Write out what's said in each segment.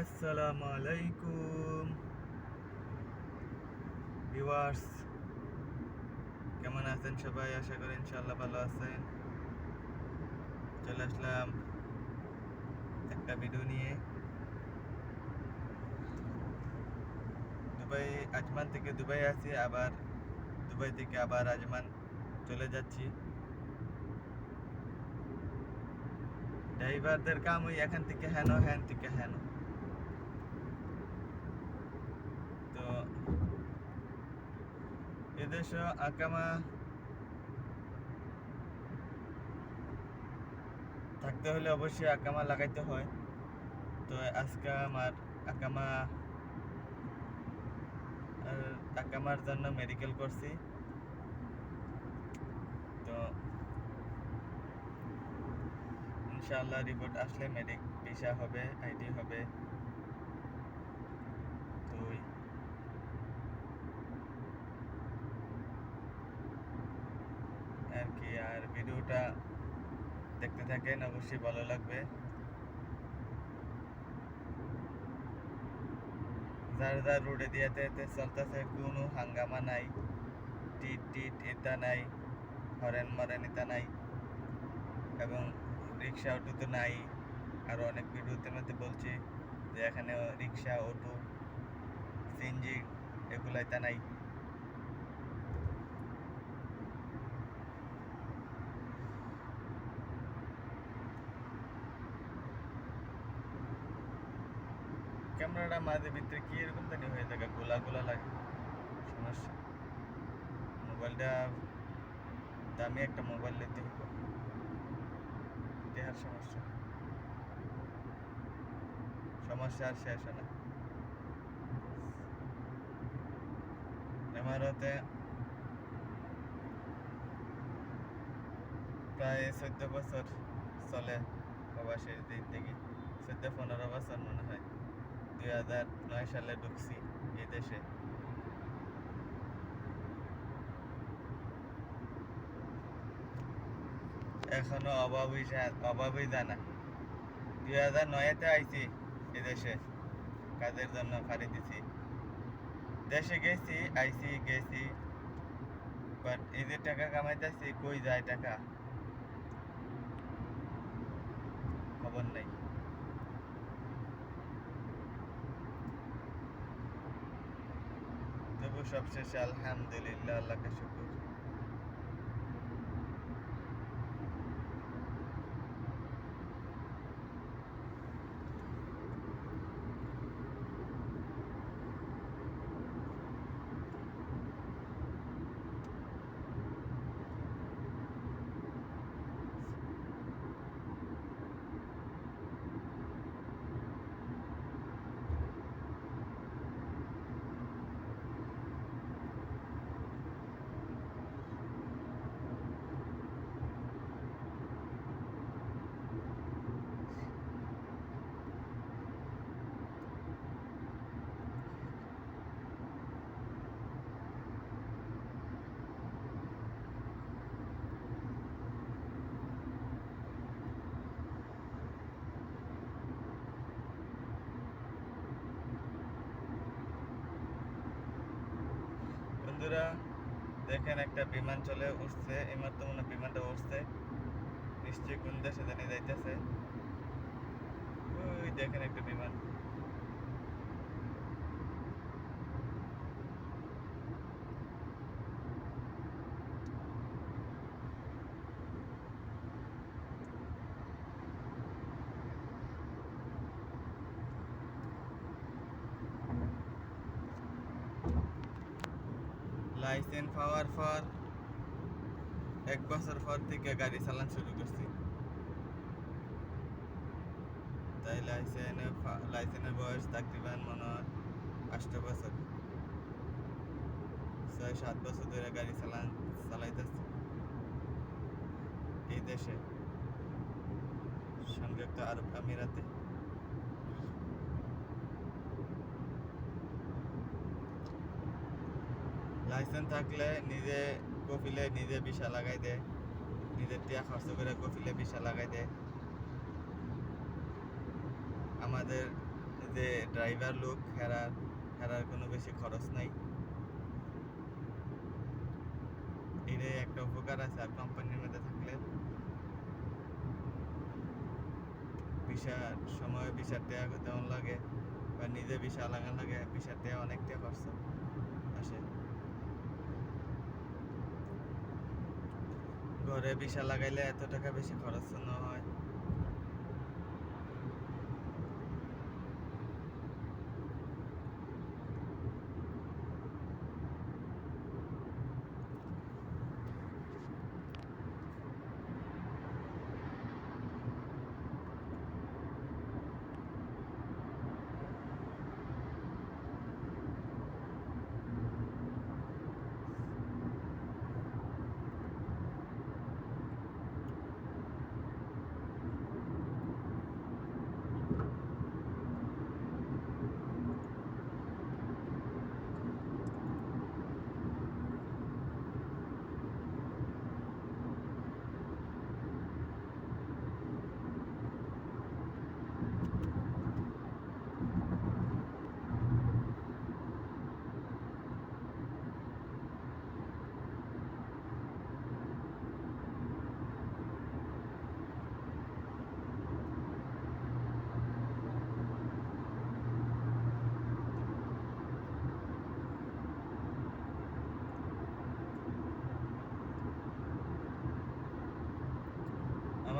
আসসালামু আলাইকুম ভিউয়ার্স, কেমন আছেন সবাই? আশা করি ইনশাআল্লাহ ভালো আছেন। চলে আসলাম একটা ভিডিও নিয়ে। দুবাই, আজমান থেকে দুবাই আছি, আবার দুবাই থেকে আবার আজমান চলে যাচ্ছি। ড্রাইভারদের কাম ওই এখান থেকে হেন হ্যান থেকে হেন তো এদেশে আকামা থাকতে হলে অবশ্যই আকামা লাগাইতে হয়। তো আজকে আমার আকামা আর আকামার জন্য মেডিকেল করছি। তো ইনশাআল্লাহ রিপোর্ট আসলে মেডিক ভিসা হবে আইডি হবে তো ওই আর ভিডিওটা দেখতে থাকেন, অবশ্যই ভালো লাগবে। যার যার রোডে দিয়াতে চলতেছে, কোনো হাঙ্গামা নাই, টিট টিট এটা নাই, হরেন মরেন এটা নাই, এবং রিক্সা, অটো তো নাই। আর অনেক ভিডিওতে মধ্যে বলছি যে এখানে রিক্সা, অটো, সিএনজি, এগুলো এটা নাই। ক্যামেরাটা মাঝে ভিতরে কি এরকম জানি হয়ে থাকে, গোলা গোলা লাগে। সমস্যা। মোবাইলটা দামি একটা মোবাইল নিতে হবে দেহার সমস্যা। সমস্যা আর শেষ না। এমারতে প্রায় চোদ্দ বছর চলে প্রবাসের দিন থেকে। চোদ্দ পনেরো বছর মনে হয়। দুই হাজার নয় সালে ঢুকছি এই দেশে। এখনও অভাবই অভাবই জানা দুই হাজার নয়তে আইছি এদেশে কাজের জন্য ফাড়ি দিছি। দেশে গেছি, আইছি, গেছি বাট এই যে টাকা কামাইতেছি, কই যায় টাকা? খবর নাই। সবশেষে আলহামদুলিল্লাহ আল্লাহকে শুকুর বন্ধুরা দেখেন, একটা বিমান চলে উঠছে। এইমাত্র মনে হয় বিমানটা উঠছে। নিশ্চয়ই কোন দেশে জানি যাইতেছে। ওই দেখেন একটা বিমান। লাইসেন্স পাওয়ার পর এক বছর পর থেকে গাড়ি চালান শুরু করছি। তাই লাইসেন্স লাইসেন্সের বয়স তাকরিবান মনে হয় আষ্ট বছর। ছয়, সাত বছর ধরে গাড়ি চালান, চালাইতেছি। এই দেশে সংযুক্ত আরব আমিরাতে। লাইসেন্স থাকলে নিজে কপিলে নিজে বিশা লাগাই দেয় নিজের টিয়া খরচ করে কপিলে বিশা লাগাই দেয় আমাদের যে ড্রাইভার লোক, হেরার হেরার কোনো বেশি খরচ নাই। এটাই একটা উপকার আছে আর কোম্পানির মধ্যে থাকলে। বিশাল সময় বিশাল টাকা তেমন লাগে বা নিজে বিশাল লাগান লাগে বিশাল টাকা অনেকটা খরচ আসে। ঘরে ভিসা লাগাইলে এত টাকা বেশি খরচ না হয়।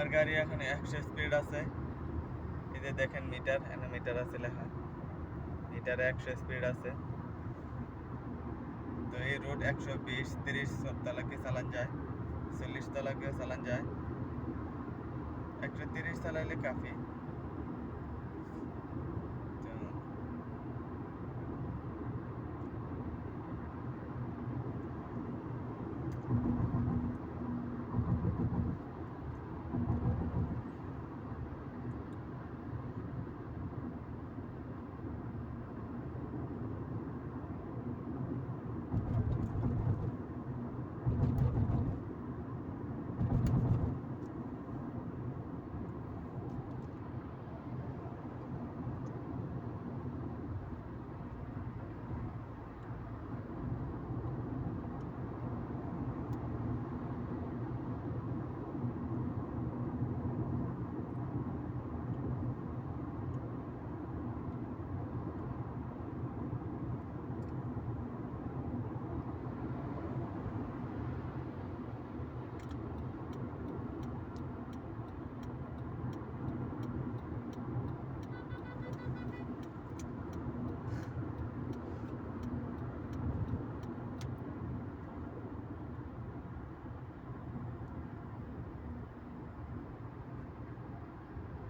আমার গাড়ি এখন একশো স্পিড আছে। এই যে দেখেন মিটার এখানে মিটার আছে লেখা। মিটারে একশো স্পিড আছে। তো এই রোড একশো বিশ, তিরিশ সব তালাকে চালান যায়, চল্লিশ তালাকেও চালান যায়। একশো তিরিশ চালাইলে কাফি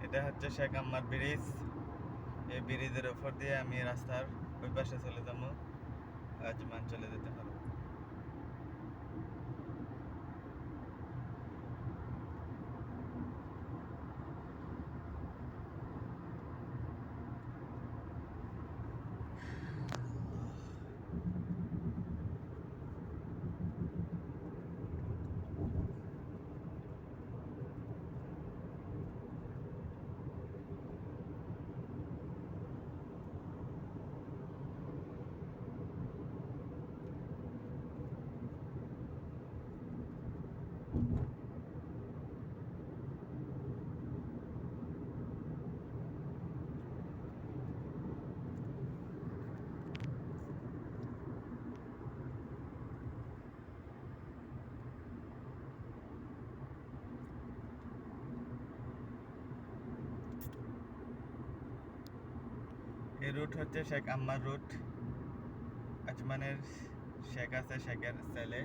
তো এটা হচ্ছে শেখ আম্মার ব্রিজ। এই ব্রিজের ওপর দিয়ে আমি রাস্তার ওই পাশে চলে যাব। আজমান চলে যেতে পারব এই রুট হচ্ছে শেখ আম্মার রুট আজমানের শেখ আছে শেখের ছেলে।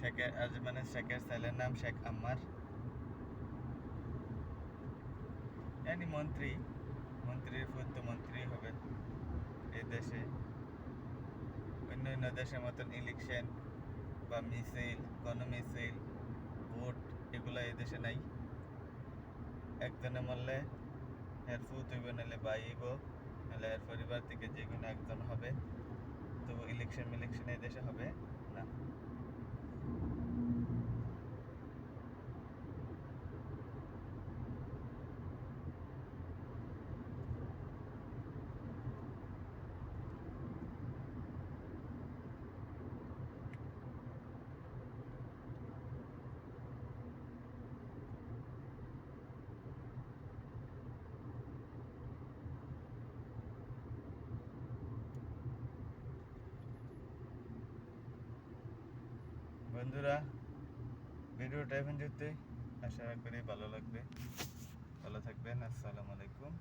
শেখের আজমানের শেখের ছেলের নাম শেখ আম্মার। জানি মন্ত্রী, মন্ত্রীর পুত্র মন্ত্রী হবে এই দেশে। অন্য অন্য দেশের মতন ইলেকশন বা মিছিল, কোনো মিছিল, ভোট, এগুলো এই দেশে নাই। একজনে মরলে এর ফুত হইব, নাহলে বাই হইব, নাহলে এর পরিবার থেকে যে কোনো একজন হবে। তো ইলেকশন ইলেকশন এই দেশে হবে না বন্ধুরা ভিডিওটা এখন যেতে আশা করি ভালো লাগবে। ভালো থাকবেন আসসালামু আলাইকুম।